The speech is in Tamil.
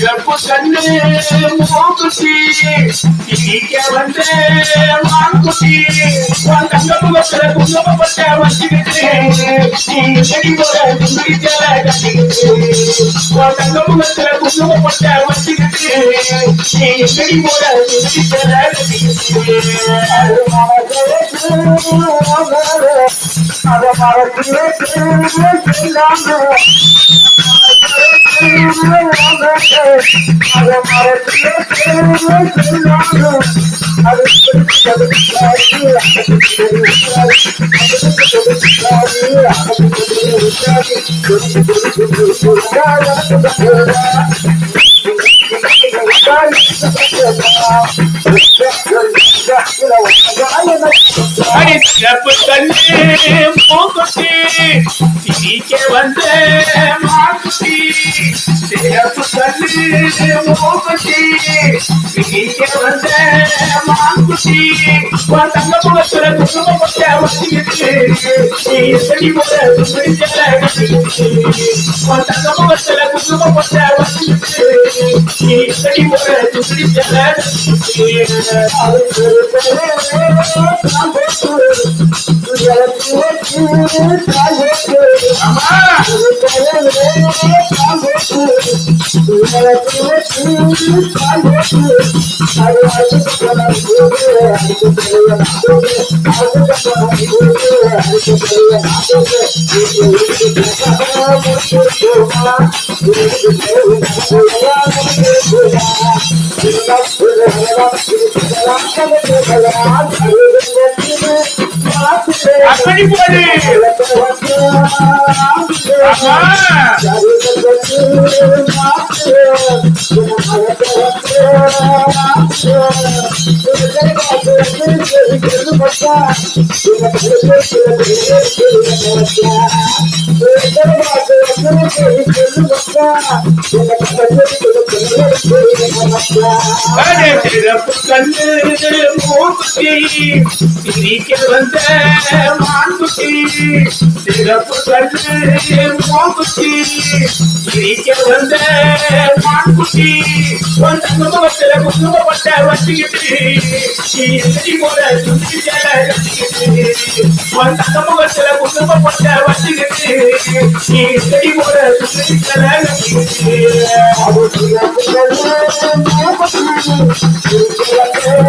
மோதி கண்ணு மூக்குசி இங்க வந்து மாங்குசி தங்க முகத்துல குங்குமப்பட்ட வச்சுக்கிட்டு நீ செடி போல தும்பி தேல கட்டிக்கிட்டு தங்க முகத்துல வச்சுக்கிட்டு நீ செடி போல தும்பி கட்டிக்கிட்டு அடி கண்ணு மூக்குத்தி இனிக்க வந்த மாக்குத்தி சிறப்பு கண்ணு மூக்குத்தி இனிக்க வந்த மாக்குத்தி உன் தங்க முகத்துல குங்கும பட்ட வச்சுக்கிட்டு நீ செடி போல உன் தங்க முகத்துல குங்கும பட்ட வச்சுக்கிட்டு நீ செடி போல துணிச்சல I'm அப்படி போடு அம்மா வந்த மான்குட்டி. சிறப்பு கண்ணு மூக்குத்தி வந்த மான்குட்டி உன் தங்க முகத்துல குங்குமப்பட்ட வச்சுக்கிட்டு நீ எதிரி போல சுத்தி சேல கட்டிக்கிட்டு உன் தங்க முகத்துல குங்குமப்பட்ட வச்சுக்கிட்டு நீ எதிரி போல சுத்தி சேல கட்டிக்கிட்டு